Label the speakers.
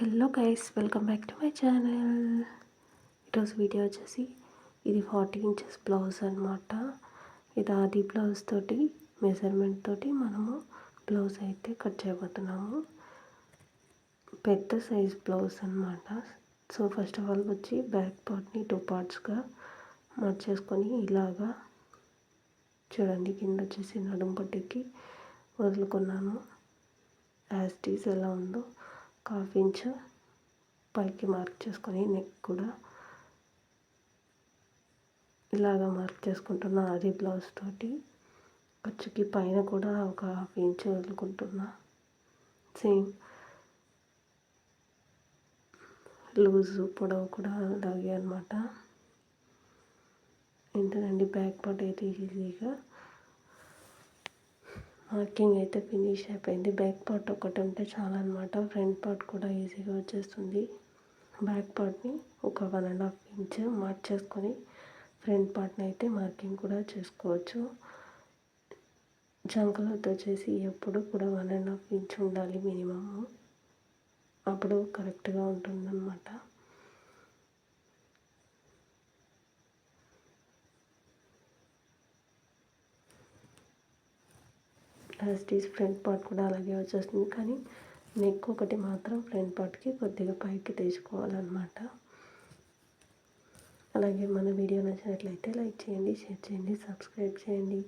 Speaker 1: Hello guys welcome back to my channel. ఈరోజు video వచ్చేసి ఇది ఫార్టీ ఇంచెస్ బ్లౌజ్ అనమాట ఇది ఆది బ్లౌజ్ తోటి మెజర్మెంట్ తోటి మనము బ్లౌజ్ అయితే కట్ చేయబోతున్నాము. పెద్ద సైజ్ బ్లౌజ్ అనమాట సో ఫస్ట్ ఆఫ్ ఆల్ వచ్చి బ్యాక్ పార్ట్ని టూ పార్ట్స్గా మార్చేసుకొని ఇలాగా చూడండి కింద వచ్చేసి నడుము పట్టికి వదులుకున్నాను. యాజ్ టీస్ ఎలా ఉందో. హాఫ్ ఇంచ్ పైకి మార్క్ చేసుకొని నెక్ కూడా ఇలాగా మార్క్ చేసుకుంటున్నా. అది బ్లౌజ్ తోటి. ఖర్చుకి పైన కూడా ఒక హాఫ్ ఇంచ్ వదులుకుంటున్నా. సేమ్ లూజు పొడవు కూడా అలాగే అనమాట ఏంటండి బ్యాక్ పార్ట్ అయితే ఈజీగా మార్కింగ్ అయితే ఫినిష్ అయిపోయింది. బ్యాక్ పార్ట్ ఒకటి ఉంటే చాలా అనమాట ఫ్రంట్ పార్ట్ కూడా ఈజీగా వచ్చేస్తుంది. బ్యాక్ పార్ట్ని ఒక one and half inch mark చేసుకొని ఫ్రంట్ పార్ట్ని అయితే మార్కింగ్ కూడా చేసుకోవచ్చు. జంకలతో వచ్చేసి ఎప్పుడు కూడా వన్ అండ్ హాఫ్ ఇంచ్ ఉండాలి మినిమము. అప్పుడు కరెక్ట్గా ఉంటుందన్నమాట. యాజ్ ఈజ్ ఫ్రంట్ పార్ట్ కూడా అలాగే వచ్చేస్తుంది. కానీ నెక్ ఒకటి మాత్రం ఫ్రంట్ పార్ట్కి కొద్దిగా పైకి తీసుకోవాలన్నమాట. అలాగే మన వీడియో నచ్చినట్లయితే లైక్ చేయండి షేర్ చేయండి సబ్స్క్రైబ్ చేయండి.